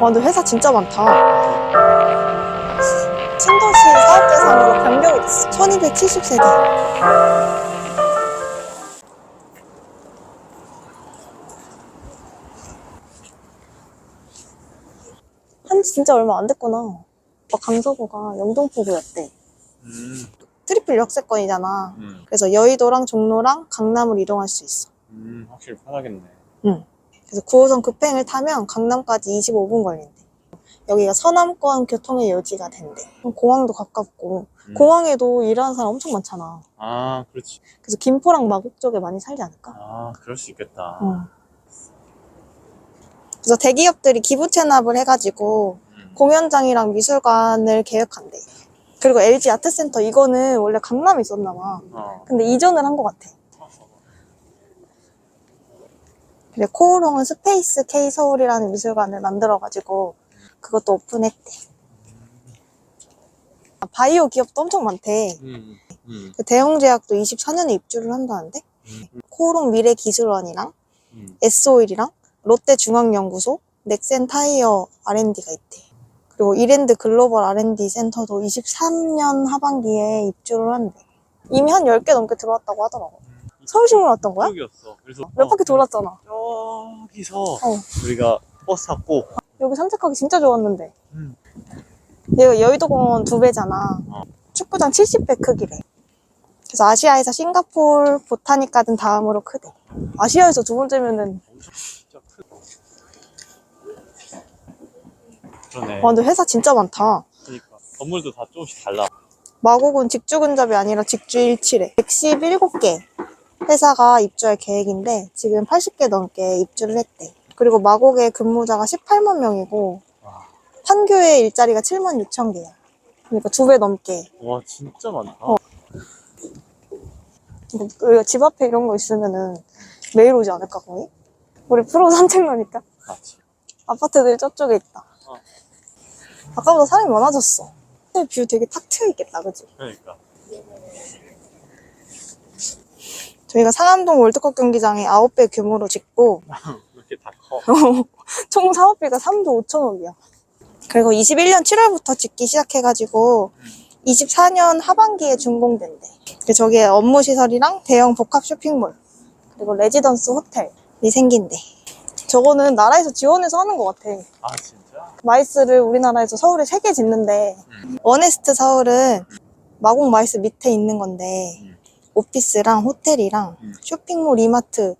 와, 근데 회사 진짜 많다. 신도시 사업대상으로 변경이 됐어. 1270세대. 한지 진짜 얼마 안 됐구나. 오빠 강서구가 영등포구였대. 음, 트리플 역세권이잖아. 음, 그래서 여의도랑 종로랑 강남으로 이동할 수 있어. 음, 확실히 편하겠네. 그래서 9호선 급행을 타면 강남까지 25분 걸린대. 여기가 서남권 교통의 요지가 된대. 공항도 가깝고 음. 공항에도 일하는 사람 엄청 많잖아. 아, 그렇지. 그래서 김포랑 마곡 쪽에 많이 살지 않을까? 아, 그럴 수 있겠다. 응. 그래서 대기업들이 기부 체납을 해가지고 음. 공연장이랑 미술관을 계획한대. 그리고 LG 아트센터 이거는 원래 강남에 있었나 봐. 어. 근데 이전을 한 것 같아. 그래 코오롱은 스페이스 K 서울이라는 미술관을 만들어가지고 그것도 오픈했대. 아, 바이오 기업도 엄청 많대. 음, 음, 그 대형제약도 24년에 입주를 한다는데 음, 코오롱 미래기술원이랑 음. S오일이랑 롯데중앙연구소, 넥센 타이어 R&D가 있대. 그리고 이랜드 글로벌 R&D 센터도 23년 하반기에 입주를 한대. 이미 한 10개 넘게 들어왔다고 하더라고. 서울신문 왔던 거야? 쪽이었어. 그래서 몇 바퀴 돌았잖아. 저기서 어. 우리가 버스 탔고 여기 산책하기 진짜 좋았는데. 음. 얘가 여의도공원 두 배잖아. 어. 축구장 70배 크기래. 그래서 아시아에서 싱가폴, 보타닉 가든 다음으로 크대. 아시아에서 두 번째면은, 엄청 진짜 크. 그러네. 와, 근데 회사 진짜 많다. 그러니까 건물도 다 조금씩 달라. 마곡은 직주 근접이 아니라 직주 일치래. 117개 회사가 입주할 계획인데 지금 80개 넘게 입주를 했대. 그리고 마곡의 근무자가 18만 명이고 와, 판교의 일자리가 7만 6천 개야. 그러니까 두 배 넘게. 와 진짜 많다. 어. 우리가 집 앞에 이런 거 있으면은 매일 오지 않을까 거의? 우리 프로 산책로니까 맞지. 아파트들이 저쪽에 있다. 어. 아까보다 사람이 많아졌어. 근데 뷰 되게 탁 트여 있겠다, 그지? 그러니까. 저희가 상암동 월드컵 경기장에 9배 규모로 짓고 이렇게 다 커. 총 사업비가 3조 5천억이야. 그리고 21년 7월부터 짓기 시작해가지고 24년 하반기에 준공된대. 그리고 저기에 업무 시설이랑 대형 복합 쇼핑몰 그리고 레지던스 호텔이 생긴대. 저거는 나라에서 지원해서 하는 것 같아. 아 진짜? 마이스를 우리나라에서 서울에 3개 짓는데 음. 원에스트 서울은 마곡 마이스 밑에 있는 건데 음. 오피스랑 호텔이랑 음. 쇼핑몰 이마트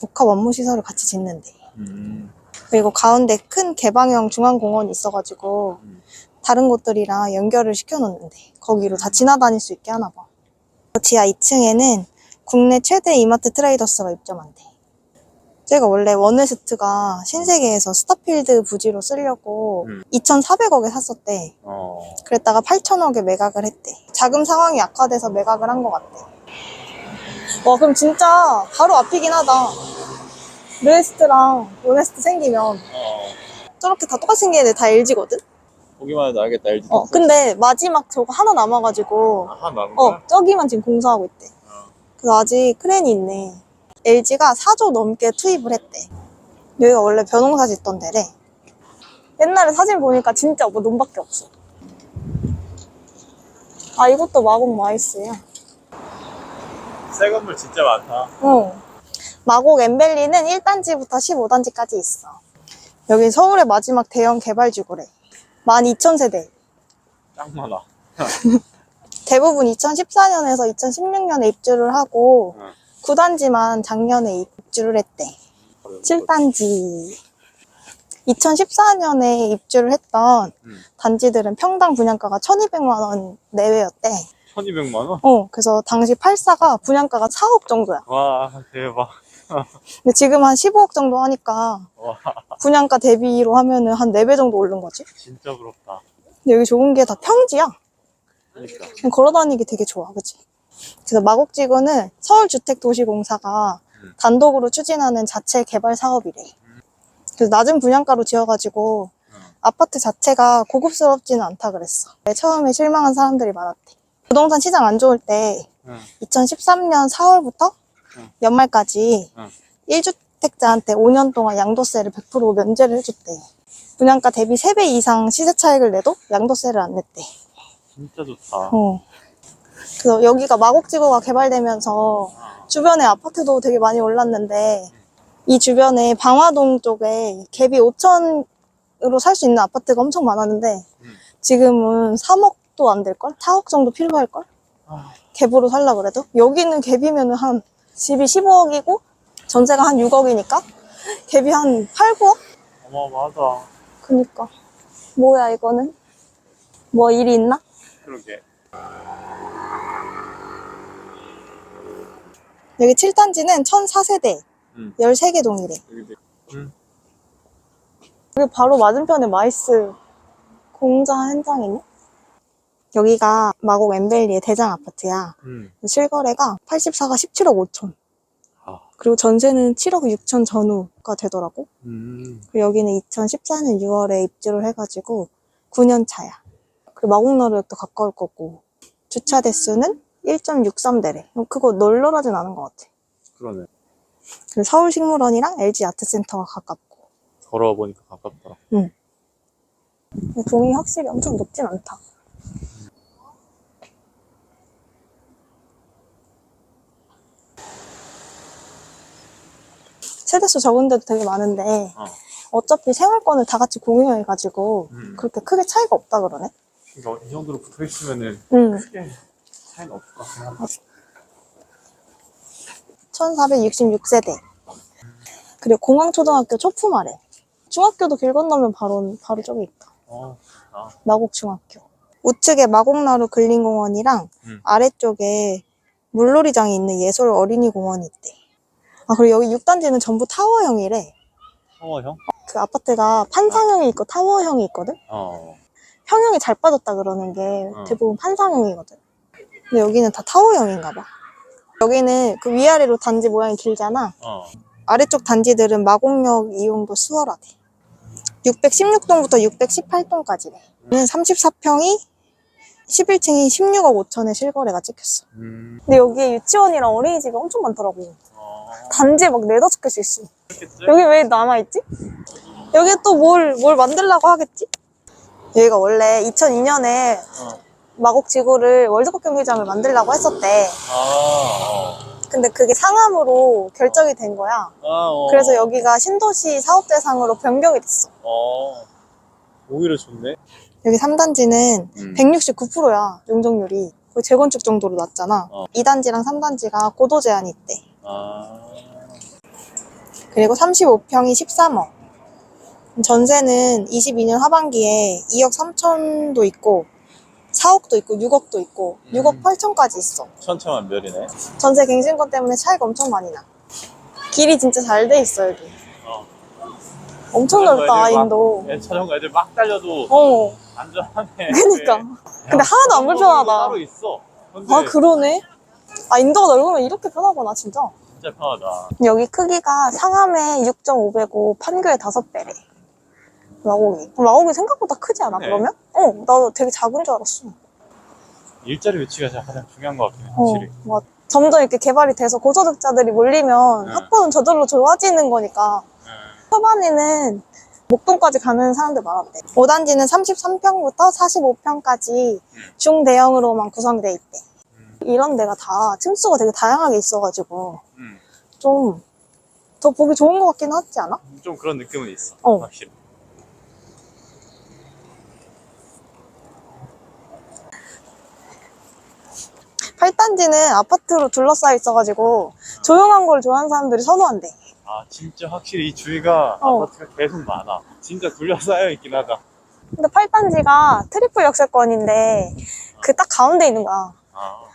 복합 업무 시설을 같이 짓는데 음. 그리고 가운데 큰 개방형 중앙공원이 있어가지고 음. 다른 곳들이랑 연결을 시켜놓는데 거기로 다 지나다닐 수 있게 하나 봐. 지하 2층에는 국내 최대 이마트 트레이더스가 입점한대. 제가 원래 원웨스트가 신세계에서 스타필드 부지로 쓰려고 음. 2,400억에 샀었대. 어. 그랬다가 8천억에 매각을 했대. 자금 상황이 악화돼서 매각을 한 것 같대. 와, 그럼 진짜 바로 앞이긴 하다. 르웨스트랑 원웨스트 생기면 어. 저렇게 다 똑같이 애들 다 LG거든? 보기만 해도 알겠다. LG. 어, 근데 마지막 저거 하나 남아가지고, 아하 남은 어, 거야? 저기만 지금 공사하고 있대. 어. 그래서 아직 크랜이 있네. LG가 4조 넘게 투입을 했대. 여기가 원래 벼농사 짓던 데래. 옛날에 사진 보니까 진짜 뭐 논밖에 없어. 아, 이것도 마곡 마이스야. 새 건물 진짜 많다. 어. 마곡 엠벨리는 1단지부터 15단지까지 있어. 여기 서울의 마지막 대형 개발지구래. 12,000세대. 짱 많아. 대부분 2014년에서 2016년에 입주를 하고 응. 9단지만 작년에 입주를 했대. 7단지. 2014년에 입주를 했던 음. 단지들은 평당 분양가가 1200만 원 내외였대. 1200만 원? 어, 그래서 당시 84가 분양가가 4억 정도야. 와 대박. 근데 지금 한 15억 정도 하니까 와 분양가 대비로 하면은 한 4배 정도 오른 거지. 진짜 부럽다. 근데 여기 좋은 게 다 평지야. 그러니까. 그냥 걸어다니기 되게 좋아, 그치? 그래서 마곡지구는 서울주택도시공사가 음. 단독으로 추진하는 자체 개발 사업이래. 그래서 낮은 분양가로 지어가지고 응. 아파트 자체가 고급스럽지는 않다 그랬어. 처음에 실망한 사람들이 많았대. 부동산 시장 안 좋을 때 응. 2013년 4월부터 응. 연말까지 응. 1주택자한테 5년 동안 양도세를 100% 면제를 해줬대. 분양가 대비 3배 이상 시세 차익을 내도 양도세를 안 냈대. 진짜 좋다. 어. 그래서 여기가 마곡지구가 개발되면서 주변에 아파트도 되게 많이 올랐는데 이 주변에 방화동 쪽에 갭이 5천으로 살 수 있는 아파트가 엄청 많았는데 음. 지금은 3 억도 안 될걸? 4억 정도 필요할걸? 아, 갭으로 살라 그래도 여기는 갭이면 한 집이 15억이고 전세가 한 6억이니까 갭이 한 8, 9억? 어마어마하다. 그니까 뭐야 이거는? 뭐 일이 있나? 그러게. 여기 7단지는 1004세대 음. 13개 동이래 여기 음. 여기 바로 맞은편에 마이스 공자 현장이네? 여기가 마곡 엠벨리의 대장 아파트야 음. 실거래가 84가 17억 5천 아. 그리고 전세는 7억 6천 전후가 되더라고 음. 그리고 여기는 2014년 6월에 입주를 해가지고 9년 차야. 그리고 마곡나루역도 가까울 거고 주차 대수는 1.63대래. 그거 널널하진 않은 것 같아. 그러네. 그리고 서울식물원이랑 LG 아트센터가 가깝고 걸어와 보니까 가깝다. 동이 확실히 엄청 높진 않다. 세대수 적은 데도 되게 많은데 어. 어차피 생활권을 다 같이 공유해가지고 음. 그렇게 크게 차이가 없다 그러네. 그러니까 이 정도로 붙어 있으면은 응. 크게 차이는 없을 것 같긴 하다. 1466세대. 그리고 공항초등학교 초품 아래. 중학교도 길 건너면 바로, 바로 저기 있다. 어, 아, 마곡중학교. 우측에 마곡나루 근린공원이랑 음. 아래쪽에 물놀이장이 있는 예솔 어린이공원이 있대. 아, 그리고 여기 6단지는 전부 타워형이래. 샤워형? 그 아파트가 판상형이 있고 타워형이 있거든? 어. 평형이 잘 빠졌다 그러는 게 어. 대부분 판상형이거든. 근데 여기는 다 타워형인가 봐. 여기는 그 위아래로 단지 모양이 길잖아. 어. 아래쪽 단지들은 마곡역 이용도 수월하대. 616동부터 618동까지래. 34평이 11층이 16억 5천에 실거래가 찍혔어. 음. 근데 여기에 유치원이랑 어린이집이 엄청 많더라고. 어. 단지에 막 네다섯 개씩 있어. 여기 왜 남아있지? 여기 또 뭘, 뭘 만들려고 하겠지? 여기가 원래 2002년에 어. 마곡 지구를 월드컵 경기장을 만들려고 했었대. 아, 근데 그게 상암으로 결정이 된 거야. 어. 아, 어. 그래서 여기가 신도시 사업 대상으로 변경이 됐어. 어. 오히려 좋네. 여기 3단지는 음. 169%야, 용적률이. 거의 재건축 정도로 낮잖아. 어. 2단지랑 3단지가 고도 제한이 있대. 아. 그리고 35평이 13억. 전세는 22년 하반기에 2억 3천도 있고, 4억도 있고, 6억도 있고, 음. 6억 8천까지 있어. 천차만별이네. 전세 갱신권 때문에 차이가 엄청 많이 나. 길이 진짜 잘 돼 있어, 여기. 어. 엄청 넓다, 애들 막- 인도. 애 자전거 애들 막 달려도 어, 안전하네. 그니까. 근데 하나도 안 자전거 불편하다. 따로 있어. 아, 그러네. 아, 인도가 넓으면 이렇게 편하구나, 진짜. 진짜 편하다. 여기 크기가 상암의 6.5배고 판교의 5배래. 마곡이. 마곡이 생각보다 크지 않아, 네. 그러면? 어, 나도 되게 작은 줄 알았어. 일자리 위치가 가장 중요한 것 해, 어, 확실히. 막 점점 이렇게 개발이 돼서 고소득자들이 몰리면 네. 학부는 저절로 좋아지는 거니까. 네. 초반에는 목동까지 가는 사람들 많았대. 5단지는 33평부터 45평까지 중대형으로만 구성돼 있대. 음. 이런 데가 다 층수가 되게 다양하게 있어가지고 음. 좀 더 보기 좋은 것 같긴 하지 않아? 좀 그런 느낌은 있어. 어. 확실히. 팔단지는 아파트로 둘러싸여 있어가지고 조용한 걸 좋아하는 사람들이 선호한대. 아, 진짜 확실히 이 주위가 어. 아파트가 계속 많아. 진짜 둘러싸여 있긴 하다. 근데 팔단지가 트리플 역세권인데 그 딱 가운데 있는 거야. 아.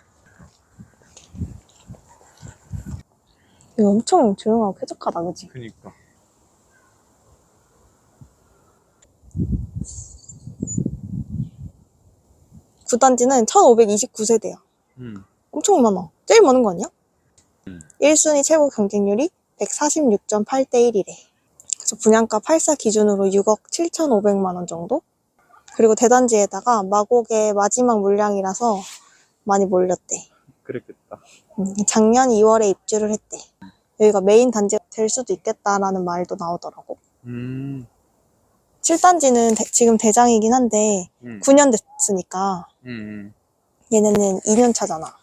이거 엄청 조용하고 쾌적하다, 그치? 그니까. 구단지는 1529세대야. 음. 엄청 많아. 제일 많은 거 아니야? 음. 1순위 최고 경쟁률이 146.8대 1이래. 그래서 분양가 84 기준으로 6억 7,500만 원 정도? 그리고 대단지에다가 마곡의 마지막 물량이라서 많이 몰렸대. 그랬겠다. 음, 작년 2월에 입주를 했대. 여기가 메인 단지가 될 수도 있겠다라는 말도 나오더라고. 음. 7단지는 지금 대장이긴 한데 음. 9년 됐으니까 음. 얘네는 2년 차잖아.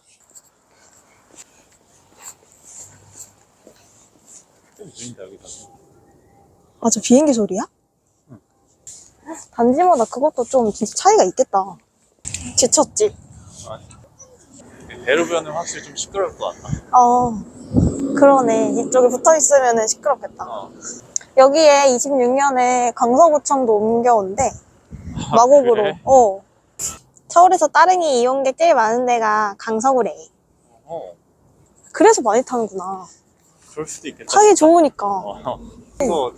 아, 저 비행기 소리야? 단지마다 그것도 좀 진짜 차이가 있겠다. 지쳤지? 대로변은 확실히 좀 시끄러울 것 같다. 어, 그러네. 이쪽에 붙어 있으면 시끄럽겠다. 어. 여기에 26년에 강서구청도 옮겨온대. 마곡으로. 그래? 어. 서울에서 따릉이 이용객 제일 많은 데가 강서구래. 어. 그래서 많이 타는구나. 그럴 수도 있겠다. 타기 좋으니까. 어.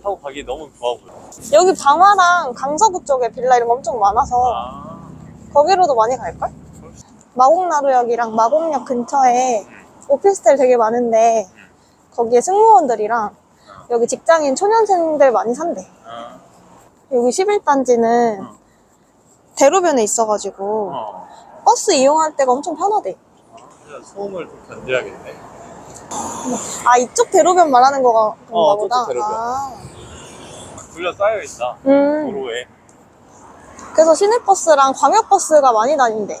타고 가기 너무 좋아 보여. 여기 방화랑 강서구 쪽에 빌라 이런 거 엄청 많아서 아. 거기로도 많이 갈걸? 마곡나루역이랑 마곡역 근처에 오피스텔 되게 많은데 거기에 승무원들이랑 여기 직장인 초년생들 많이 산대. 아. 여기 11단지는 어. 대로변에 있어가지고 어. 버스 이용할 때가 엄청 편하대. 그냥 소음을 좀 견뎌야겠네. 아 이쪽 대로변 말하는 거가 그런가 어, 보다. 대로변. 아. 둘러싸여 있다. 음. 도로에. 그래서 시내버스랑 광역버스가 많이 다닌대.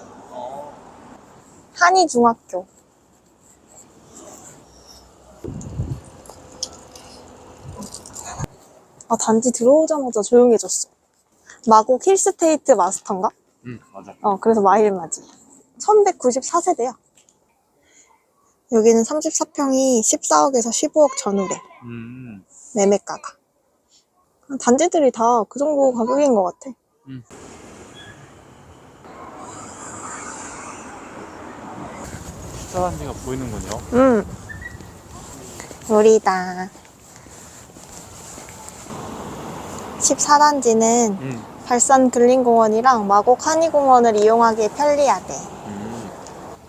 어. 한이중학교. 아, 단지 들어오자마자 조용해졌어. 마곡 힐스테이트 마스터인가? 응, 맞아. 어, 그래서 마일맞이. 1194세대야. 여기는 34평이 14억에서 15억 전후래. 음. 매매가가. 단지들이 다 그 정도 가격인 것 같아. 식사단지가 보이는군요. 음. 우리다. 14단지는 음. 발산 근린공원이랑 마곡 한이공원을 이용하기에 편리하대. 음.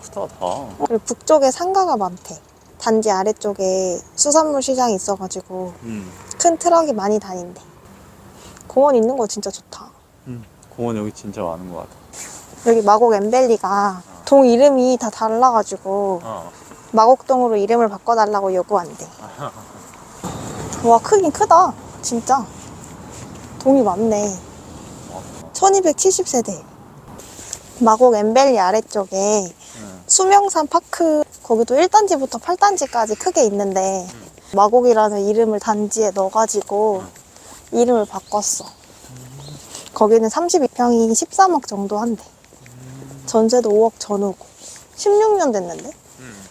크다, 다. 그리고 북쪽에 상가가 많대. 단지 아래쪽에 수산물 시장이 있어가지고 음. 큰 트럭이 많이 다닌대. 공원 있는 거 진짜 좋다. 음. 공원 여기 진짜 많은 것 같아. 여기 마곡 엠벨리가 동 이름이 다 달라가지고 어. 마곡동으로 이름을 바꿔달라고 요구한대. 와 크긴 크다. 진짜. 동이 많네. 1270세대. 마곡 엠벨리 아래쪽에 음. 수명산 파크 거기도 1단지부터 8단지까지 크게 있는데 마곡이라는 이름을 단지에 넣어가지고 이름을 바꿨어. 거기는 32평이 13억 정도 한대. 전세도 5억 전후고 16년 됐는데? 음.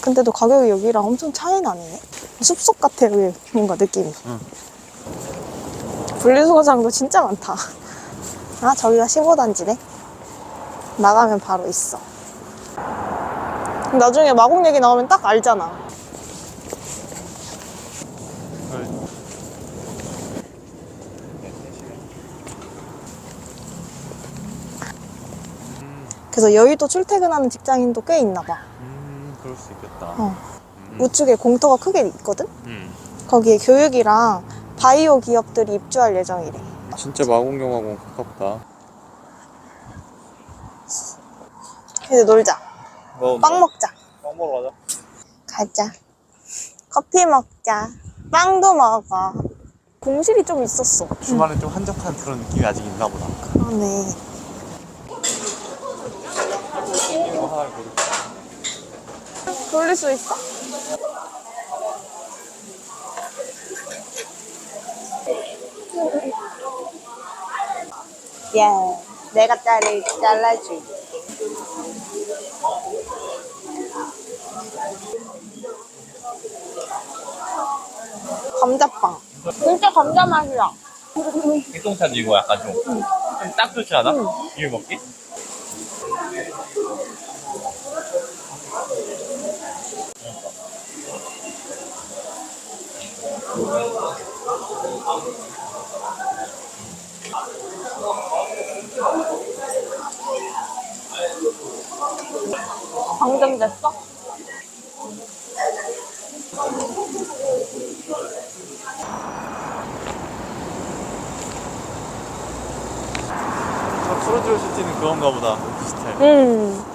근데도 가격이 여기랑 엄청 차이 나네. 숲속 같아, 여기 뭔가 느낌이. 응. 분리수거장도 진짜 많다. 아, 저기가 15단지네. 나가면 바로 있어. 나중에 마곡 얘기 나오면 딱 알잖아. 그래서 여의도 출퇴근하는 직장인도 꽤 있나 봐. 음, 그럴 수 있겠다. 어. 음. 우측에 공터가 크게 있거든? 음. 거기에 교육이랑 바이오 기업들이 입주할 예정이래. 진짜 마곡역하고 가깝다. 이제 놀자. 뭐, 빵 먹자. 빵 먹으러 가자. 가자. 커피 먹자. 빵도 먹어. 공실이 좀 있었어. 주말에 좀 한적한 그런 느낌이 아직 있나 보다. 그러네. 하나 고를까? 돌릴 수 있어? 야, 내가 딸을 잘라줄게. 감자빵. 진짜 감자 맛이야. 생동찬 이거 약간 좀, 좀 딱 좋지 않아? 이거 먹기? 방금 됐어? 저 프로듀오 시티는 그건가 보다. 오피스텔. 음.